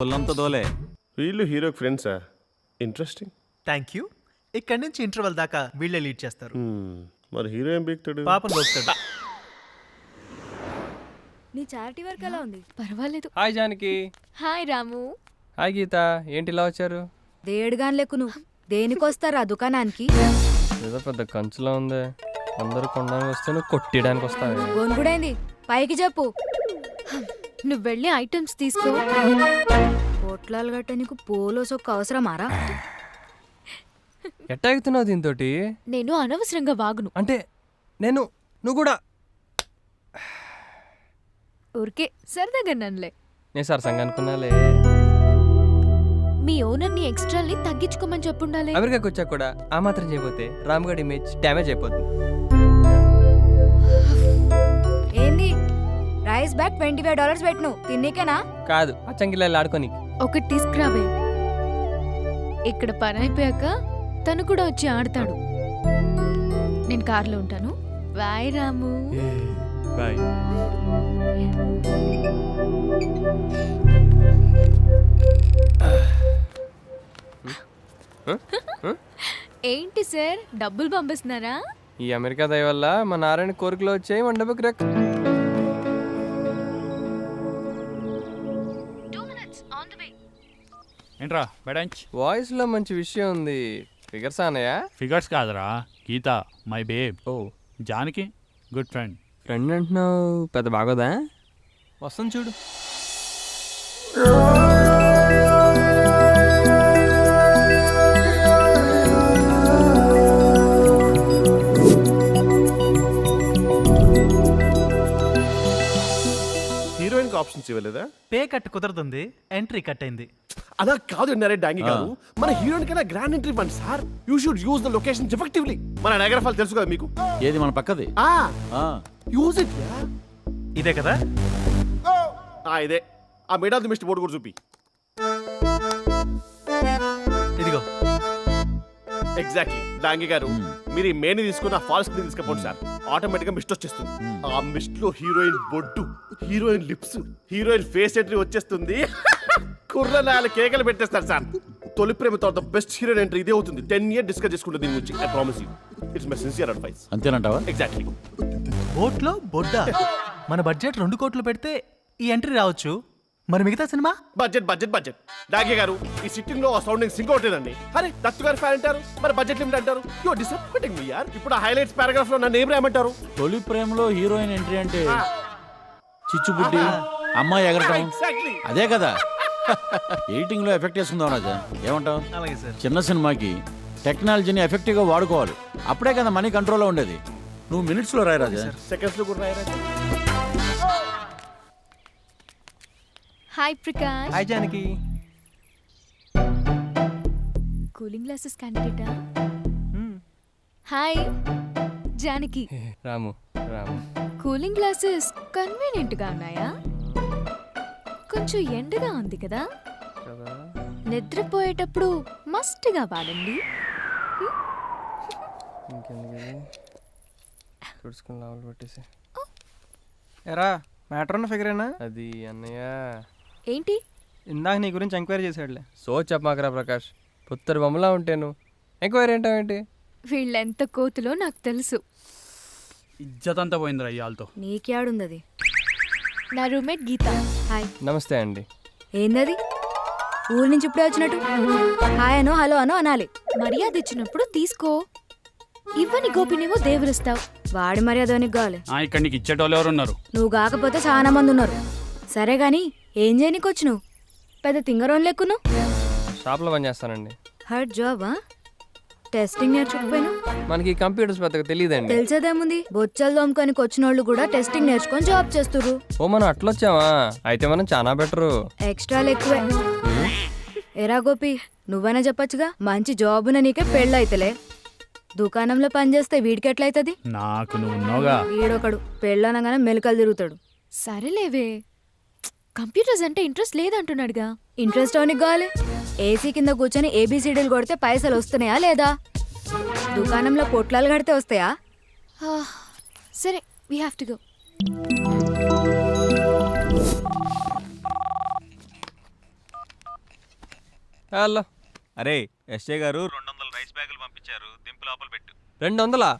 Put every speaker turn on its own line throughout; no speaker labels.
పొల్లంత దోలే.
వీళ్ళు హీరోకి ఫ్రెండ్సా? ఇంట్రెస్టింగ్
థ్యాంక్ యూ ఇక్కడి నుంచి ఇంటర్వెల్ దాకా వీళ్ళే లీడ్ చేస్తారు.
మరి హీరో ఏం బీక్తాడు
పాపం దొరుకుతాడు
నీ చారిటీ వర్క్ ఎలా ఉంది?
పర్వాలేదు.
Hi Janaki
hi Ramu
hi Geetha ఏంటి ఇలా వచ్చారు?
దేడుగాన్ లెక్కు నువ్వు దేనికొస్తారా దుకాణానికి?
ఏదో పెద్ద కంచులో ఉంది. అందరూ కొనడానికి వస్తే నువ్వు కొట్టడానికి వస్తావే.
గొనుగుడైంది పైకి చెప్పు.
నువ్వు వెళ్ళి ఐటమ్స్ తీసుకో.
పొట్లాలు గట్ట నీకు పోలో సొక్క అవసరమారా?
ఎట్టా ఎక్కుతున్నావు దీంతో
నేను అనవసరంగా వాగును.
అంటే నేను నువ్వు కూడా.
ఊరికే సరదాగా నన్నులే.
నేను సరసంగా అనుకున్నాలే.
మీ ఓనర్ని ఎక్స్ట్రాల్ని తగ్గించుకోమని చెప్పుండాలి.
అమెరికాకి వచ్చాక కూడా ఆ మాత్రం చేయకపోతే రామ్గఢ్ ఇమేజ్ డ్యామేజ్ అయిపోతుంది.
Rice bag twenty five dollars పెట్టిను తిన్నీకేనా?
కాదు అచ్చంగిల్లా ఆడుకోని
ఒకటి తీసుకురావే. ఇక్కడ పని అయిపోయాక తను కూడా వచ్చి ఆడతాడు. నేను కార్లో ఉంటాను. బాయ్ రాము.
బాయ్.
ఏంటి సార్ డబ్బులు పంపిస్తున్నారా?
ఈ అమెరికా దయ వల్ల మా నారాయణ కోరికలు వచ్చాయి మండపకి రెక్
ఏంట్రా బెడంచ్?
వాయిస్లో మంచి విషయం ఉంది. ఫిగర్స్ అన్నయ్యా?
ఫిగర్స్ కాదురా Geetha my babe.
Oh.
Janaki good friend.
Friend అంటున్నావు పెద్ద బాగోదా? వస్తాను చూడు.
హీరోయిన్కి ఆప్షన్స్ ఇవ్వలేదా?
పే కట్ కుదరదుంది ఎంట్రీ కట్ అయింది.
అలా కాదు నరే డాంగి గారు. మన హీరోయిన్ కన్నా గ్రాండ్ ఎంట్రీ ఇవ్వండి sir. You should use the location effectively మన నగర ఫాల్ తెలుసు కదా మీకు?
ఏది మన పక్కది?
ఆ.
ఆ,
యూజ్ ఇట్
ఇదే కదా?
ఆ ఇదే. ఆ mid of the mist board కూడా చూపి.
ఇదిగో.
ఎగ్జాక్ట్లీ డాంగి గారు మీరు ఈ మేని తీసుకుని ఆ ఫాల్స్ని తీసుకపోండి సార్. ఆటోమేటిక్గా మిస్ట్ వచ్చేస్తుంది. ఆ మిస్ట్లో హీరోయిన్ బొడ్డు heroine lips heroine face entry వచ్చేస్తుంది. కుర్ర నాలుగు కేకలు పెట్టేస్తారు సార్. తొలి ప్రేమ తర్వాత బెస్ట్ హీరోయిన్ ఎంట్రీ ఇదే అవుతుంది. టెన్ ఇయర్ డిస్కస్ చేసుకుంటుంది దీని గురించి I promise you it's my sincere advice
అంతేనంటావా?
ఎగ్జాక్ట్లీ
బోట్లో బొడ్డా. మన బడ్జెట్ రెండు కోట్లు పెడితే ఈ ఎంట్రీ రావచ్చు. మరి మిగతా సినిమా?
బడ్జెట్ బడ్జెట్ బడ్జెట్ డాగే గారు ఈ సిట్టింగ్లో సౌండింగ్ సింక్ అవుతుందండి అరే దత్తు గారు ఫ్యాన్ అంటారు మరి బడ్జెట్ లిమిట్ అంటారు. యో డిసప్పాయింటింగ్ మీ యార్ ఇప్పుడు ఆ హైలైట్స్ పారాగ్రాఫ్లో నన్ను ఏం రాయమంటారు?
తొలి ప్రేమలో హీరోయిన్ ఎంట్రీ అంటే చిచ్చుబుడ్డి అమ్మాయి ఎగరటం.
ఎగ్జాక్ట్లీ
అదే కదా. ఎడిటింగ్లో ఎఫెక్ట్ వేసుకుందాం రాజా ఏమంటావు?
అలాగే సార్.
చిన్న సినిమాకి టెక్నాలజీని ఎఫెక్టివ్గా వాడుకోవాలి. అప్పుడే కదా మనీ కంట్రోల్లో ఉండేది. నువ్వు మినిట్స్లో రాయి రాజా.
సెకండ్స్లో కూడా రాయరా
hi Prakash.
Hi Janaki.
Cooling glasses క్యాండిడేటా? Hi Janaki.
Ramu Ramu.
Cooling glasses కన్వీనియంట్గా ఉన్నాయా? కొంచెం ఎండగా ఉంది కదా.
కదా.
నిద్రపోయేటప్పుడు మస్ట్గా వాడండి.
తుడుచుకుని పెట్టేసి.
ఎరా మ్యాటర్ ఉన్న ఫిగరేనా
అది అన్నయ్య.
ఏంటి?
ఇందాక నీ గురించి ఎంక్వైరీ చేశాడులే.
సో చెప్పమాకరా ప్రకాష్ పుత్తరు బొమ్మలా ఉంటాను. ఎంక్వైరీ ఏంటంటే
వీళ్ళెంత కోతులో నాకు తెలుసు.
ఇజ్జత్ అంతా పోయిందిరా ఇవాళతో
నీకేడుంది అది
నా రూమ్మేట్ గీత.
హాయ్.
నమస్తే అండి.
ఏందది? ఊరి నుంచి ఇప్పుడే వచ్చినట్టు? హాయ్ అనో హలో అనో అనాలి.
మర్యాద ఇచ్చినప్పుడు తీసుకో. ఇవ్వని గోపినేమో దేవుడిస్తావు
వాడి మర్యాద నీకు కావాలి?
ఇక్కడ నీకు ఇచ్చేటోళ్ళు ఎవరు ఉన్నారు
నువ్వు కాకపోతే చాలా మంది ఉన్నారు. సరే గాని ఏం చేయనీకి వచ్చి నువ్వు పెద్ద తింగరోన్ లెక్కును?
షాప్లో పని చేస్తానండి.
హర్డ్ జాబా? టెస్టింగ్ నేర్చుకుపోయినా
మనకి కంప్యూటర్స్ పెద్దగా తెలియదండి.
తెలిసేదేముంది? బొచ్చలు దోమకానికి వచ్చిన వాళ్ళు కూడా టెస్టింగ్ నేర్చుకొని జాబ్ చేస్తుర్రు.
ఓ మనం అట్లొచ్చామా అయితే మనం చాలా బెటరు
ఎక్స్ట్రాలు ఎక్కువే. ఎరా గోపి నువ్వైనా చెప్పొచ్చుగా? మంచి జాబున నీకే పెళ్ళైతలే దుకాణంలో పనిచేస్తే వీడికి ఎట్లయితది?
నాకు నువ్వు ఉన్నావుగా.
వీడొకడు పెళ్ళనగానే మెలకలు తిరుగుతాడు.
సరేలేవే. కంప్యూటర్స్ అంటే ఇంట్రెస్ట్ లేదంటున్నాడుగా.
ఇంట్రెస్ట్ అవనికి కావాలి ఏసీ కింద కూర్చొని ఏబిసిడీలు కొడితే పైసలు వస్తున్నాయా లేదా? దుకాణంలో పొట్లాలు కడితే వస్తాయా?
సరే we have to go
hello.
అరే ఎస్ఏ గారు రెండు వందల రైస్ బ్యాగులు పంపించారు. దింపు లోపల పెట్టు.
రెండు వందలా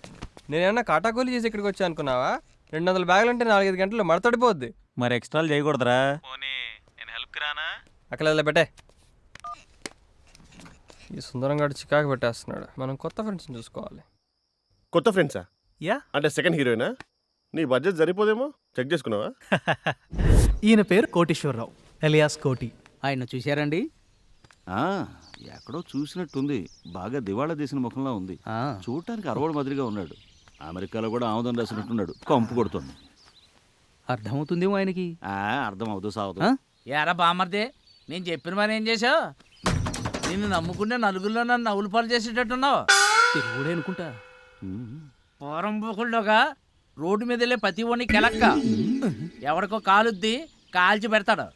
నేనేమన్నా కాటాకూలి చేసి ఇక్కడికి వచ్చా అనుకున్నావా? రెండు వందల బ్యాగులు అంటే నాలుగైదు గంటలు మడతడిపోద్ది.
మరి ఎక్స్ట్రాలు చేయకూడదురా. పోనీ నేను హెల్ప్ రానా?
అక్కడ పెట్టే. ఈ సుందరం గారు చికాకు పెట్టేస్తున్నాడు. మనం కొత్త ఫ్రెండ్స్ని చూసుకోవాలి.
కొత్త ఫ్రెండ్సా?
యా.
అంటే సెకండ్ హీరోయినా? నీ బడ్జెట్ సరిపోదేమో? చెక్ చేసుకున్నావా?
ఈయన పేరు కోటేశ్వరరావు ఎలియాస్ కోటి.
ఆయన చూశారండి?
ఆ, ఎక్కడో చూసినట్టుంది. బాగా దివాళా తీసిన ముఖంలో ఉంది.
ఆ,
చూడటానికి అరవడు మాదిరిగా ఉన్నాడు. అమెరికాలో కూడా ఆముదం రాసినట్టున్నాడు. కంపు కొడుతుంది.
అర్థమవుతుందేమో ఆయనకి?
ఆ, అర్థం అవుతూ
ఆ?
ఏరా బామర్దే నేను చెప్పిన మరి ఏం చేసావు నిన్ను నమ్ముకుంటే నలుగురిలో నన్ను నవ్వులు పాలు చేసేటట్టున్నావు.
తెలుగుడే అనుకుంటా.
పూరం పూకుల్లోగా రోడ్డు మీద వెళ్ళే ప్రతి ఒని కెలక్క. ఎవడికో కాలుద్ది కాల్చి పెడతాడు.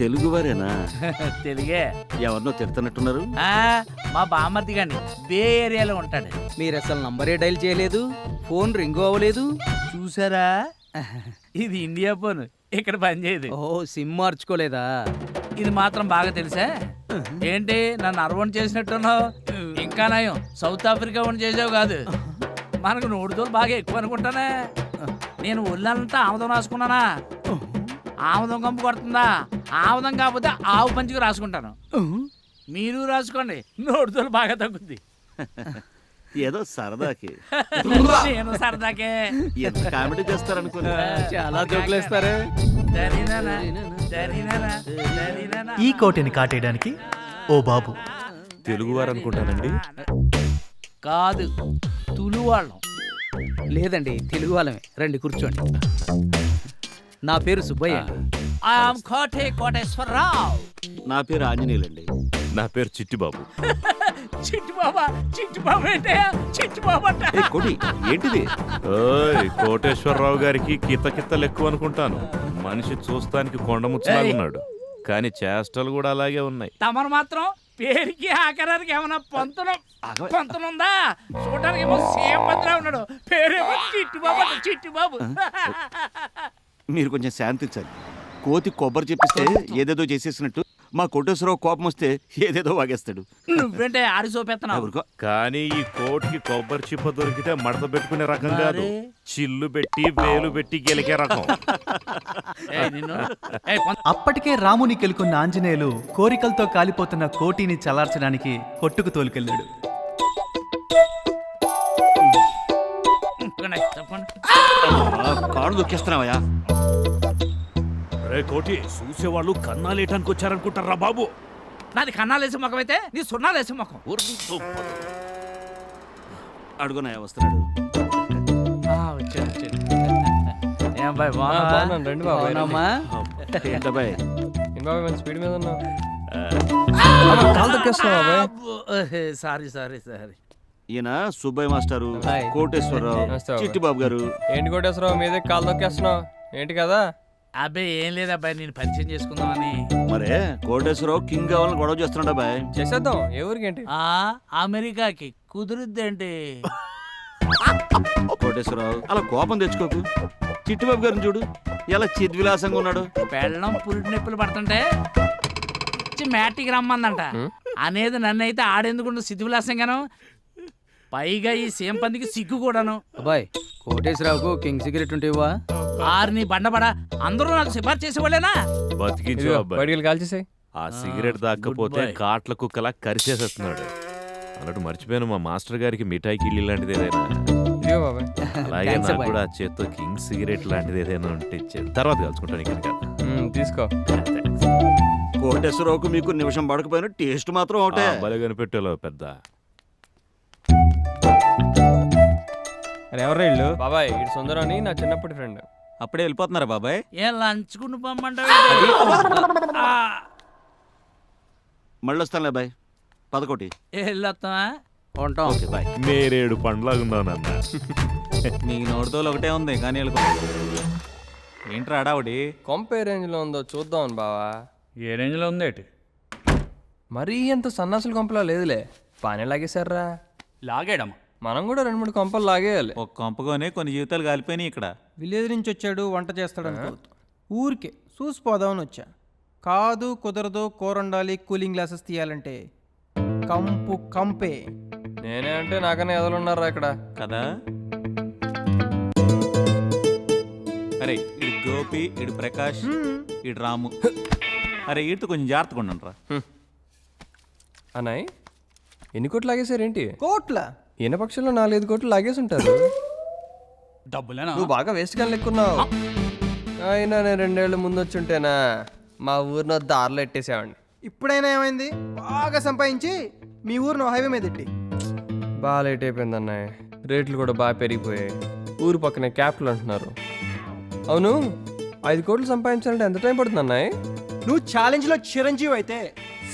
తెలుగువారేనా?
తెలుగే.
ఎవరినో తిడుతున్నట్టున్నారు?
ఆ, మా బామర్ది గాని బే ఏరియాలో ఉంటాడు.
మీరు అసలు నంబరే డైల్ చేయలేదు? ఫోన్ రింగ్ అవ్వలేదు?
చూసారా? ఇది ఇండియా ఫోన్. ఇక్కడ పనిచేయదు
ఓ సిమ్ మార్చుకోలేదా?
ఇది మాత్రం బాగా తెలుసా? ఏంటి నన్ను అరవణ్ చేసినట్టున్నావు? ఇంకా నయం. సౌత్ ఆఫ్రికా వన్ చేసావు కాదు. మనకు నోడుతోలు బాగా ఎక్కువ అనుకుంటానే. నేను ఒళ్ళంతా ఆముదం రాసుకున్నానా? ఆముదం కంపు కొడుతుందా? ఆముదం కాకపోతే ఆవు పంచుకు రాసుకుంటాను. మీరు రాసుకోండి. నోడుతోలు బాగా తగ్గుద్ది.
ఏదో సరదాకి.
నేను సరదాకే.
ఎంత కామెడీ చేస్తారనుకున్నా
చాలా జోకులేస్తారే?
దరినానా, దరినానా, దరినానా.
ఈ కోటిని కాటేయడానికి ఓ బాబు.
తెలుగువారు అనుకుంటానండి
కాదు తులు వాళ్ళం
లేదండి తెలుగు వాళ్ళమే రండి కూర్చోండి. నా పేరు సుబ్బయ్య
ఐఎమ్ కోటే కోటేశ్వరరావు.
నా పేరు ఆంజనేయులండి.
నా పేరు చిట్టిబాబు.
చిట్టు బాబా చిట్టు బాబా ఏంటే? చిట్టు బాబా అంట.
ఏ కోటి ఏంటిది?
ఓయ్ కోటేశ్వరరావు గారికి కిత కిత్తలు ఎక్కువ అనుకుంటాను. మనిషి చూస్తానికి కొండముచ్చలాగున్నాడు కానీ చేష్టలు కూడా అలాగే ఉన్నాయి.
తమరు మాత్రం పేరుకి ఆకారానికి ఏమైనా పొంతనం పొంతనుందా చూడడానికి ఏమో సేమ్ పత్రా ఉన్నాడు. పేరేమో చిట్టు బాబు అంట, చిట్టు బాబు
మీరు కొంచెం శాంతించాలి కోతి కొబ్బరి చెప్పిస్తే ఏదేదో చేసేసినట్టు. మా కోటేశ్వరరావు కోపం వస్తే ఏదేదో వాగేస్తాడు.
నువ్వేంటే
ఎవరికో
కానీ ఈ కోటికి కొబ్బరి చిప్ప దొరికితే మడత పెట్టుకునే రకం కాదు? చిల్లు పెట్టి వేలు పెట్టి గెలికే రకం.
అప్పటికే రాముని కెలుకున్న ఆంజనేయులు కోరికలతో కాలిపోతున్న కోటిని చలార్చడానికి కొట్టుకు తోలుకెళ్ళాడు.
కాడు దొక్కేస్తున్నావయ్యా.
రే కోటి చూసేవాళ్ళు కన్నాలేయటానికి వచ్చారనుకుంటారా బాబు?
నాది కన్నాలేసి ముఖం అయితే నీ సున్నాలేసి ముఖం.
అడుగునాయా వస్తున్నాడు.
ఆ, వచ్చాడు వచ్చాడు. ఏం బాయ్
ఆ,
బాగున్నావా?
బాగున్నాను రండి బాబు
అవునమ్మా
ఏంటబ్బాయ్
ఏం బాబాయ్ మంచి స్పీడ్ మీద ఉన్నావు? కాలు తొక్కేస్తున్నావు బాబాయ్
అబ్బో, సారీ సారీ సారీ.
ఈయన సుబ్బయ్య మాస్టారు. కోటేశ్వరరావు. చిట్టిబాబు గారు.
ఏంటి కొట్టేశ్వరరావు మీదే కాలు తొక్కేస్తున్నావు? ఏంటి కదా?
అబ్బాయి ఏం లేదు అబ్బాయి నేను పరిచయం చేసుకుందామని.
మరే కోటేశ్వరరావు కింగ్ కావాలని గొడవ చేస్తున్నాడు అబ్బాయి.
చేసేద్దాం ఏ
ఆ అమెరికాకి కుదురుద్దేంటి.
కోటేశ్వరరావు అలా కోపం తెచ్చుకోకు. చిట్టిబాబు గారిని చూడు ఎలా చిద్విలాసంగా ఉన్నాడు.
పెళ్ళం పురిటి నొప్పులు పడుతుంటే మ్యాటికి రమ్మందంట. అనేది నన్ను అయితే ఆడేందుకుంటు సిద్ధివిలాసంగాను పైగా ఈ సేమ్ పందికి సిగ్గు కూడాను.
అబ్బాయ్ కోటేశ్వరరావుకు కింగ్ సిగరెట్ ఉంటే ఇవ్వా?
ఆరిని బండబడ అందరూ నాకు సిఫార్సు చేసేవాళ్ళేనా
బతికించు అబ్బాయి.
బయటికి కాల్చేసాయి
ఆ సిగరెట్ దాక్కపోతే. కాట్ల కుక్కలా కరిచేసేస్తున్నాడు అన్నట్టు మర్చిపోయాను మా మాస్టర్ గారికి మిఠాయికి ఇల్లు లాంటిది ఏదైనా. అలాగే నాకు. కూడా ఆ చేత్తో కింగ్ సిగరెట్ లాంటిది ఏదైనా ఉంటే ఇచ్చేది తర్వాత కలుసుకుంటాను ఇక్కడ
తీసుకో.
కోటేశ్వరరావుకు మీకు నిమిషం పడకపోయినా టేస్ట్ మాత్రం ఒకటే.
భలే కనిపెట్టాలో పెద్ద.
అరే ఎవరు ఇల్లు
బాబాయ్ ఇటు సుందరం అని నా చిన్నప్పటి ఫ్రెండ్
అప్పుడే వెళ్ళిపోతున్నారా బాబాయ్?
ఏం లంచుకుని పొమ్మంటావు
మళ్ళీ వస్తానులే బాయ్. పదకోటి
వెళ్ళొస్తావా?
ఉంటాం.
Okay bye.
నేరేడు పండ్లాగున్నానన్న
నీ నోటితో ఒకటే ఉంది కానీ వెళ్ళిపో ఏంట్రా అడావుడి
కొంప ఏ రేంజ్లో ఉందో చూద్దాం బావా.
ఏ రేంజ్లో ఉంది ఏంటి?
మరీ అంత సన్నాసుల కొంపలా లేదులే. బాగానే లాగేశారా
లాగాడమ్మ.
మనం కూడా రెండు మూడు కొంపలు లాగేయాలి.
ఒక కొంపగానే కొన్ని జీవితాలు కాలిపోయినాయి ఇక్కడ.
విలేజ్ నుంచి వచ్చాడు వంట చేస్తాడు అనుకోవద్దు ఊరికే చూసిపోదామని వచ్చా. కాదు కుదరదు కూర వండాలి కూలింగ్ గ్లాసెస్ తీయాలంటే. కంపు కంపే.
నేనే అంటే నాకన్నా ఎదలున్నారా ఇక్కడ.
కదా? అరే ఇడు గోపి ఇడు ప్రకాష్ ఇడు రాము. అరే వీటితో కొంచెం జాగ్రత్తగా ఉండండి రా
అన్నాయ్ ఎన్ని కోట్లు లాగేశారేంటి?
కోట్ల?
ఈయన పక్షంలో నాలుగైదు కోట్లు లాగేసి ఉంటారు
డబ్బులేనా?
నువ్వు బాగా వేస్ట్ కానీ లెక్కున్నావు. అయినా నేను రెండేళ్ళు ముందు వచ్చి ఉంటేనా మా ఊరిలో దారిలో ఎట్టేసేవాడిని.
ఇప్పుడైనా ఏమైంది? బాగా సంపాదించి మీ ఊరిని హైవే మీద ఎట్టి.
బాగా లేట్ అయిపోయింది అన్నయ్య. రేట్లు కూడా బాగా పెరిగిపోయాయి. ఊరు పక్కనే క్యాపిటల్ అంటున్నారు. అవును ఐదు కోట్లు సంపాదించాలంటే ఎంత టైం పడుతుంది అన్నయ్య?
నువ్వు ఛాలెంజ్లో చిరంజీవి అయితే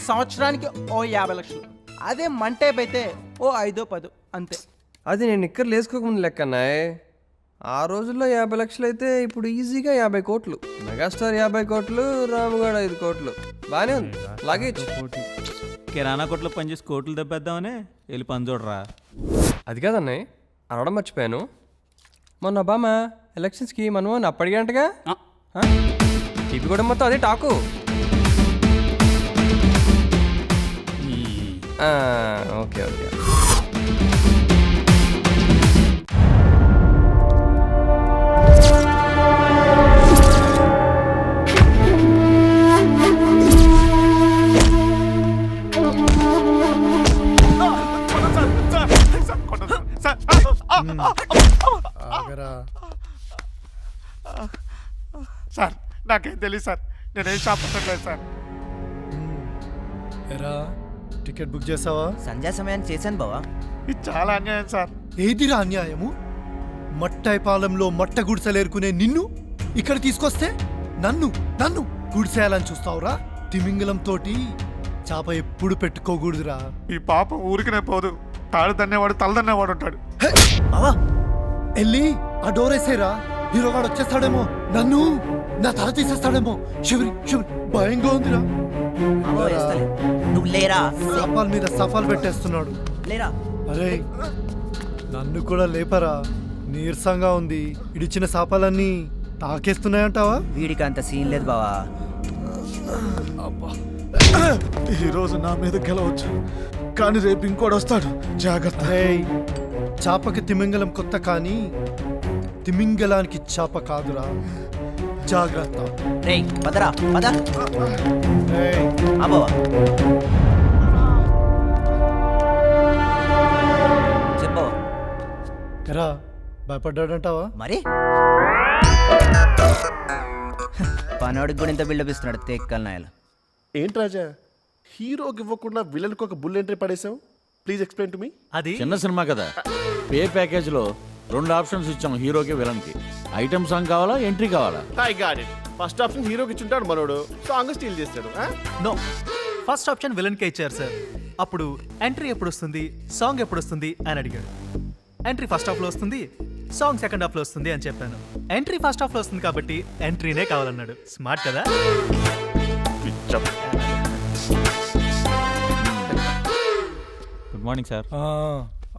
సంవత్సరానికి ఓ యాభై లక్షలు. అదే మంటేప్ అయితే ఓ ఐదో పదో. అంతే.
అది నేను ఇక్కడ లేసుకోకముందు లెక్క అన్నయ్య. ఆ రోజుల్లో యాభై లక్షలు అయితే ఇప్పుడు ఈజీగా యాభై కోట్లు. మెగాస్టార్ యాభై కోట్లు రాముగాడు ఐదు కోట్లు. బాగానే ఉంది. లాగేజ్
కిరాణా కొట్లో పనిచేసి కోట్లు దెబ్బేద్దామనే వెళ్ళి పని చూడరా.
అది కాదన్నయ్య. అనడం మర్చిపోయాను. మొన్న బామ్మ ఎలక్షన్స్కి మనం అప్పటిగంటగా టీపీ కూడా మొత్తం అదే టాకు. ఆ, ఓకే ఓకే.
నాకేం తెలియదు సార్. నేనేం షాప్ పెట్టలేదు సార్.
ఎరా టికెట్ బుక్ చేసావా?
సంధ్యా సమయాన్ని చేశాను బావా.
ఇది చాలా అన్యాయం సార్.
ఏదిరా అన్యాయము? మట్టై పాలెంలో మట్ట గుడిసెలేరుకునే నిన్ను ఇక్కడ తీసుకొస్తే నన్ను నన్ను గుడిసేయాలని చూస్తావురా? తిమింగలం తోటి చాప ఎప్పుడు పెట్టుకోకూడదురా.
ఈ పాపం ఊరికినే పోదు. తాడు దన్నేవాడు తల దన్నేవాడు ఉంటాడు.
బావా ఎల్లి ఆ డోర్ వేసేరా. హీరోగాడు వచ్చేస్తాడేమో నన్ను నా తల తీసేస్తాడేమో. శివరి శివరి భయంగా ఉందిరా.
నువ్వు లేరా?
సఫాల్ మీద సఫాల్ పెట్టేస్తున్నాడు.
లేరా?
అరే నన్ను కూడా లేపరా. నీరసంగా ఉంది. ఇడిచిన శాపాలన్నీ తాకేస్తున్నాయంటావా?
వీడికి అంత సీన్ లేదు బావా.
ఈ రోజు నా మీద గెలవచ్చు. కానీ రేపు ఇంకోటి వస్తాడు. జాగ్రత్త.
చాపకి తిమింగలం కొత్త కానీ తిమింగలానికి చాప కాదురా. జాగ్రత్త.
రేయ్ పదరా పద. చెప్పవా?
భయపడ్డాడంటావా?
మరి? పనోడికి కూడా ఇంత బిల్డప్ ఇస్తున్నాడు తేక్కల నాయలు.
ఏంటి రాజా? హీరోకి ఇవ్వకుండా విలన్కి ఒక బుల్ ఎంట్రీ పడేసావు ప్లీజ్ ఎక్స్ప్లెయిన్ టు మీ
అది
చిన్న సినిమా కదా. పే ప్యాకేజ్లో రెండు ఆప్షన్స్ ఇచ్చాం హీరోకి విలన్కి. ఐటమ్ సాంగ్ కావాలా ఎంట్రీ కావాలా?
I got it. First option హీరోకి ఇచ్చుంటాడు మనోడు. సాంగ్ స్టీల్ చేస్తాడు ఆ?
నో. ఫస్ట్ ఆప్షన్ విలన్ కే ఇచ్చారు సార్. అప్పుడు ఎంట్రీ ఎప్పుడు వస్తుంది సాంగ్ ఎప్పుడు వస్తుంది అని అడిగాడు. ఎంట్రీ ఫస్ట్ హాఫ్లో వస్తుంది సాంగ్ సెకండ్ హాఫ్లో వస్తుంది అని చెప్పాను. ఎంట్రీ ఫస్ట్ హాఫ్లో వస్తుంది కాబట్టి ఎంట్రీనే కావాలన్నాడు. స్మార్ట్ కదా?
Good morning sir.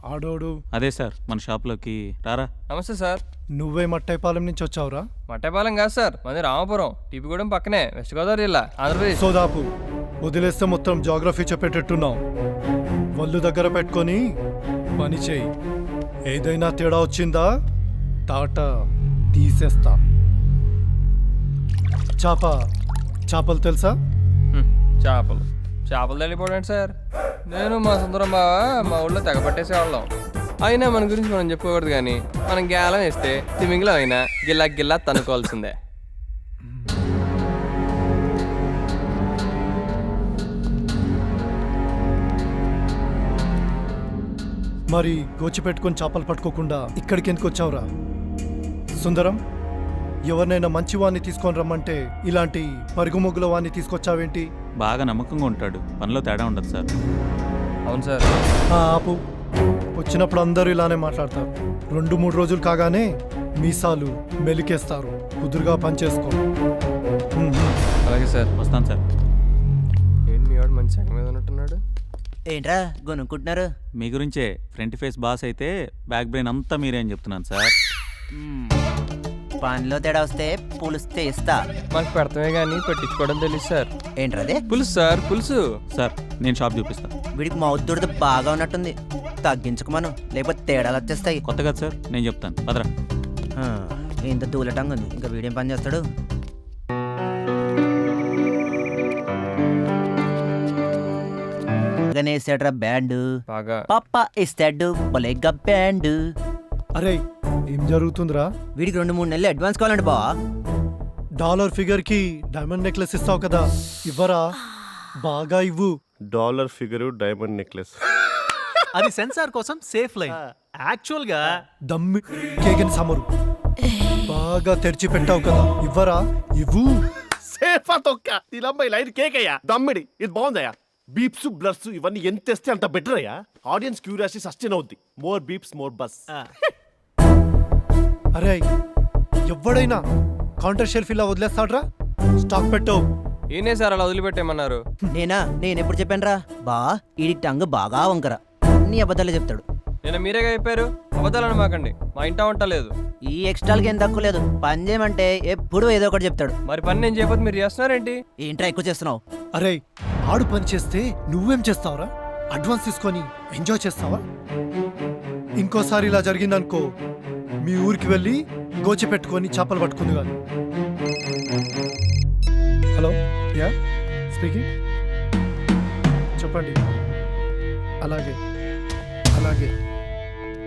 ఆడోడు.
అదే సార్ మన షాప్లోకి రారా?
నమస్తే సార్.
నువ్వే మట్టైపాలెం నుంచి వచ్చావురా?
మట్టపాలెం కాదు సార్ మాది రామపురం టీపీగూడెం పక్కనే వెస్ట్ గోదావరి జిల్లా ఆంధ్రప్రదేశ్.
సోదాపు వదిలేస్తే మొత్తం జాగ్రఫీ చెప్పేటట్టున్నావు. వల్లు దగ్గర పెట్టుకొని పని చేయి. ఏదైనా తేడా వచ్చిందా? తాట తీసేస్తా. చాప చేపలు తెలుసా?
చేపలు. చేపలు తల్లిపోవడం సార్. నేను మా సుందరం బావ మా ఊళ్ళో తెగ పట్టేసేవాళ్ళం. అయినా మన గురించి మనం చెప్పుకోకూడదు కానీ మనం గేలం వేస్తే తిమింగిలం అయినా గిల్లా గిల్లా తనుకోవాల్సిందే
మరి గోచి పెట్టుకొని చేపలు పట్టుకోకుండా ఇక్కడికి ఎందుకు వచ్చావురా? సుందరం ఎవరినైనా మంచి వాడిని తీసుకొని రమ్మంటే ఇలాంటి పరుగు మొగ్గుల వాడిని తీసుకొచ్చావేంటి?
బాగా నమ్మకంగా ఉంటాడు. పనిలో తేడా ఉండదు సార్.
అవును సార్.
ఆ, ఆపు. వచ్చినప్పుడు అందరూ ఇలానే మాట్లాడతారు. రెండు మూడు రోజులు కాగానే మీసాలు మెలికేస్తారు. కుదురుగా పనిచేసుకో హ్మ్.
అలాగే సార్.
వస్తాను సార్.
ఏంటి మీ వాడు మంచి సంగ మీద ఉన్నట్టున్నాడు?
ఏంట్రా గొనుక్కుంటున్నారు?
మీ గురించే. ఫ్రంట్ ఫేస్ బాస్ అయితే బ్యాక్ బ్రెయిన్ అంతా మీరే అని చెప్తున్నాను సార్.
పనిలో తేడా వస్తే
పులిస్తే ఇస్తా.
మాకు పెడతామే కానీ పెట్టించుకోవడం తెలియదు సార్.
ఏంట్రదే
పులుసు సార్ పులుసు.
సార్ నేను షాప్ చూపిస్తా.
వీడికి మౌత్ దుడద బాగా ఉన్నట్టుంది. తగ్గించుకోమను లేకపోతే తేడాలు వచ్చేస్తాయి.
కొత్త కదా సార్? నేను చెప్తాను. పదరా.
ఆ, ఇంత దూలటంగా ఉంది. ఇంకా వీడేం పని చేస్తాడు? గణేశాడ్రా బ్యాండ్.
బాగా.
పప్ప ఇస్తాడు. బలేగా బ్యాండ్.
అరే ఏం జరుగుతుందిరా?
వీడికి రెండు మూడు నెలలు అడ్వాన్స్ కావాలండి బావా.
డాలర్ ఫిగర్కి డైమండ్ నెక్లెస్ ఇస్తావు కదా. ఇవ్వరా? బాగా ఇవ్వు.
Dollar figure diamond necklace.
అది సెన్సార్ కోసం సేఫ్ లైన్. యాక్చువల్గా దమ్మి కేగన్ సమరు. బాగా తెరిచి పెట్టావు కదా. ఇవ్వరా? ఇవ్వు.
సేఫా తొక్క. దీనమ్మాయి లైన్ కేక్ అయ్యా దమ్మిడి. ఇది బాగుందయ్యా. బీప్స్ బ్లర్స్ ఇవన్నీ ఎంత తెస్తే అంత బెటర్ అయ్యా. ఆడియన్స్ క్యూరియాసిటీ సస్టైన్ అవుద్ది. మోర్ బీప్స్ మోర్ బస్
అరే ఎవడైనా కౌంటర్ షెల్ఫ్ ఇలా వదిలేస్తాడ్రా? స్టాక్ పెట్టావు.
ఈయనే సార్ అలా వదిలిపెట్టేమన్నారు
నేనా? నేను ఎప్పుడు చెప్పానురా? బా ఈడి టంగ్ బాగా వంకర. అన్ని అబద్ధాలే చెప్తాడు.
నేను మీరేగా చెప్పారు? అబద్ధాలను మాకండి. మా ఇంట వంట లేదు.
ఈ ఎక్స్ట్రాలకి ఏం తక్కువ లేదు. పని చేయమంటే ఎప్పుడు ఏదో ఒకటి చెప్తాడు.
మరి పని నేను చేయకపోతే మీరు చేస్తున్నారేంటి?
ఏంట్రా ఎక్కువ చేస్తున్నావు?
అరే ఆడు పని చేస్తే నువ్వేం చేస్తావురా? అడ్వాన్స్ తీసుకొని ఎంజాయ్ చేస్తావా? ఇంకోసారి ఇలా జరిగిందనుకో మీ ఊరికి వెళ్ళి గోచి పెట్టుకొని చేపలు పట్టుకుంది కానీ హలో? Yeah speaking? చెప్పండి. అలాగే అలాగే.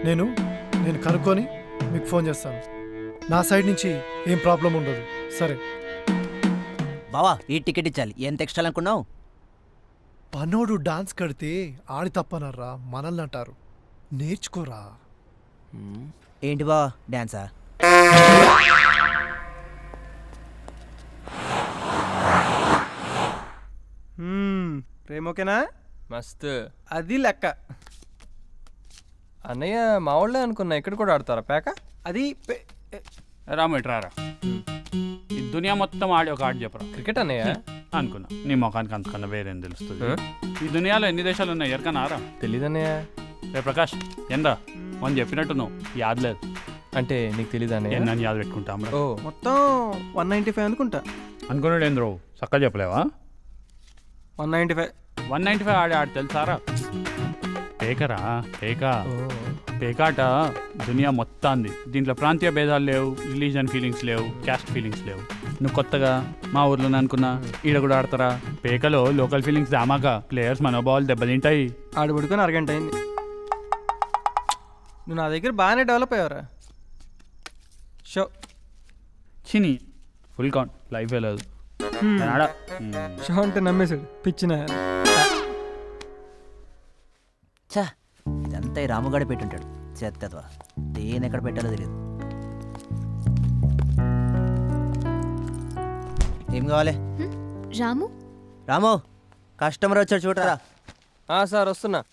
నేను నేను కనుక్కొని మీకు ఫోన్ చేస్తాను. నా సైడ్ నుంచి ఏం ప్రాబ్లం ఉండదు. సరే.
బావా ఈ టికెట్ ఇచ్చాలి. ఎంత ఎక్స్ట్రా అనుకున్నావు?
పనోడు డాన్స్ కడితే ఆడి తప్పనర్రా మనల్ని అంటారు. నేర్చుకోరా.
ఏంటి బా డాన్సా?
ప్రేమోకేనా
మస్తు.
అది లెక్క.
అన్నయ్య మా వాళ్ళే అనుకున్నా ఇక్కడ కూడా ఆడతారా పేక?
అది
రాము ఇట్రారా ఈ దునియా మొత్తం ఆడి ఒక ఆట చెప్పరా.
క్రికెట్ అన్నయ్య?
అనుకున్నా. నీ ముఖానికి అంతకన్నా వేరేం తెలుస్తుంది. ఈ దునియాలో ఎన్ని దేశాలు ఉన్నాయి? ఎరకనా రా
తెలీదు అన్నయ్య.
రే ప్రకాష్ ఎందా మనం చెప్పినట్టు నువ్వు యాదలేదు
అంటే నీకు తెలీదు అన్నయ్య?
ఎన్నని యాద పెట్టుకుంటాం రా.
ఓ.
మొత్తం వన్ నైంటీ ఫైవ్ అనుకుంటా.
అనుకున్నాడు ఏంద్రో చక్కగా చెప్పలేవా?
One ninety five
one ninety five ఆడి ఆడు తెలుసారా? పేకరా పేక. పేకాట దునియా మొత్తాంది. దీంట్లో ప్రాంతీయ భేదాలు లేవు రిలీజన్ ఫీలింగ్స్ లేవు క్యాస్ట్ ఫీలింగ్స్ లేవు. నువ్వు కొత్తగా మా ఊర్లో అనుకున్నా ఈడ కూడా ఆడతారా? పేకలో లోకల్ ఫీలింగ్స్ దామాక. ప్లేయర్స్ మనోభావాలు దెబ్బతింటాయి.
ఆడబడుకొని అరగంట అయింది. నువ్వు నా దగ్గర బాగానే డెవలప్ అయ్యావరా. షో.
చిని. Full count. లైఫ్ లేదు. ఆడ
షో అంటే నమ్మేశాడు. పిచ్చిన
ఈ రాముగాడే పెట్టుంటాడు చెత్తద్వా దేని ఎక్కడ పెట్టాలో తెలియదు. ఏం కావాలి?
రాము?
రాము కస్టమర్ వచ్చాడు చూడరా.
ఆ, సార్ వస్తున్నా.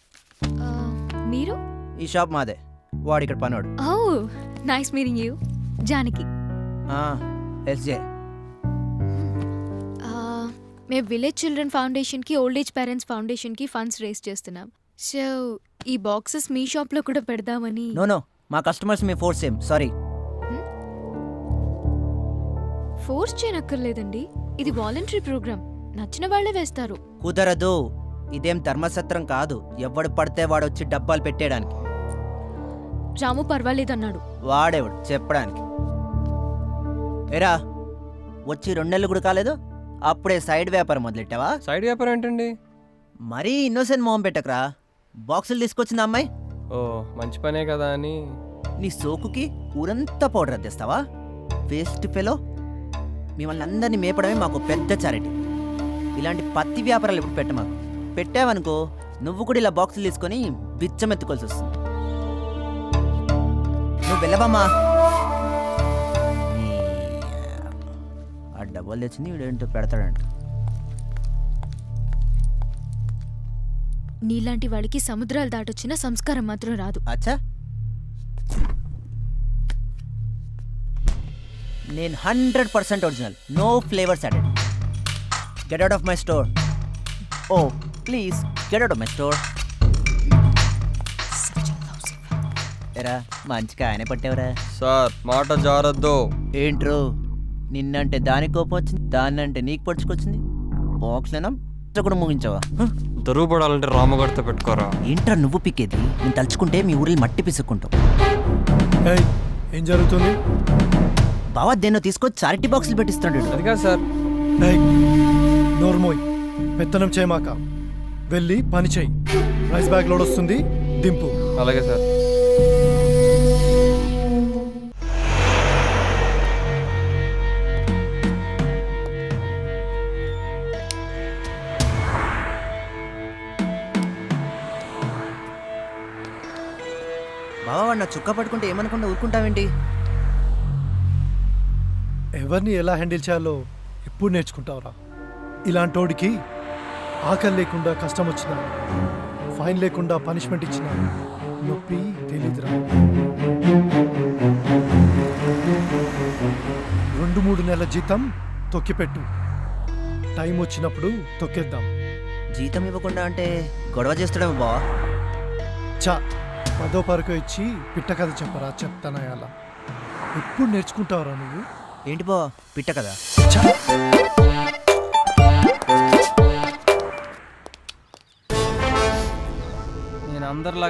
ఆ, మీరు?
ఈ షాప్ మాదే. వాడు ఇక్కడ పనోడు.
Oh nice meeting you. Janaki.
ఎస్జే
ఆ, మేము విలేజ్ చిల్డ్రన్ ఫౌండేషన్కి ఓల్డ్ ఏజ్ పేరెంట్స్ ఫౌండేషన్కి ఫండ్స్ రేస్ చేస్తున్నాం. సో ఈ బాక్సెస్ మీ షాప్లో కూడా పెడదామని.
No no. మా కస్టమర్స్ మీ ఫోర్స్ సేమ్. సారీ.
ఫోర్స్ చేయనక్కర్లేదండి. ఇది వాలంటరీ ప్రోగ్రామ్. నచ్చిన వాళ్ళే వేస్తారు.
కుదరదు. ఇదేం ధర్మసత్రం కాదు. ఎవడు పడితే వాడు వచ్చి డబ్బాలు పెట్టేయడానికి.
రాము పర్వాలేదన్నాడు.
వాడేవాడు చెప్పడానికి. ఎరా వచ్చి రెండు నెలలు కూడా కాలేదు? అప్పుడే సైడ్ వ్యాపారం మొదలెట్టావా?
సైడ్ వ్యాపారం ఏంటండి?
మరీ ఇన్నోసెంట్ మొహం పెట్టకరా. బాక్సులు తీసుకొచ్చింది అమ్మాయి?
ఓ మంచి పనే కదా అని.
నీ సోకుకి ఊరంతా పౌడర్ అద్దేస్తావా? Waste fellow. మిమ్మల్ని అందరినీ మేపడమే మాకు పెద్ద చారిటీ. ఇలాంటి పత్తి వ్యాపారాలు ఎప్పుడు పెట్టమాకు. పెట్టావనుకో నువ్వు కూడా ఇలా బాక్సులు తీసుకొని బిచ్చం ఎత్తుకోవాల్సి వస్తుంది. నువ్వు వెళ్ళవమ్మా. ఆ డబ్బులు తెచ్చింది వీడేంటో పెడతాడంట.
నీలాంటి వాడికి సముద్రాలు దాటొచ్చిన సంస్కారం మాత్రం రాదు.
అచ్చా. నేను hundred percent original. No flavours added get out of my store. Oh please get out of my store. ఎరా మంచిగా ఆయన పట్టేవరా.
సార్ మాట జారద్దు.
ఏంట్రో నిన్నంటే దానికి కోపం వచ్చింది దాన్ని అంటే నీకు పడుచుకొచ్చింది. బాక్స్లేనా? కూడా ముగించావా?
దరువు పడాలంటే రామగడితో పెట్టుకోరా.
ఏంట్రా నువ్వు పిక్కేది నేను తలుచుకుంటే మీ ఊరిలో మట్టి పిసుక్కుంటావు.
ఏం జరుగుతుంది?
బావా దేన్నో తీసుకొచ్చి చారిటీ బాక్సులు పెట్టిస్తాడు
అది కాదు సార్.
నోర్మోయ్ పెత్తనం చేయమాక. వెళ్ళి పని చేయి. రైస్ బ్యాగ్ లోడ్ వస్తుంది దింపు.
అలాగే సార్.
చుక్క పట్టుకుంటే ఏమనుకుంటా ఊరుకుంటావేంటి?
ఎవరిని ఎలా హ్యాండిల్ చేయాలో ఎప్పుడు నేర్చుకుంటావురా. ఇలాంటోడికి ఆకలి లేకుండా కష్టం వచ్చినా ఫైన్ లేకుండా పనిష్మెంట్ ఇచ్చినా నొప్పి తెలీదురా. రెండు మూడు నెలల జీతం తొక్కిపెట్టు. టైం వచ్చినప్పుడు తొక్కేద్దాం.
జీతం ఇవ్వకుండా అంటే గొడవ చేస్తాడేమో బావా.
చా పదో పరకు ఇచ్చి పిట్ట కథ చెప్పరా చెప్తానా అలా ఎప్పుడు నేర్చుకుంటావురా నువ్వు?
ఏంటి బావా పిట్ట కదా!
నేను అందరిలాగా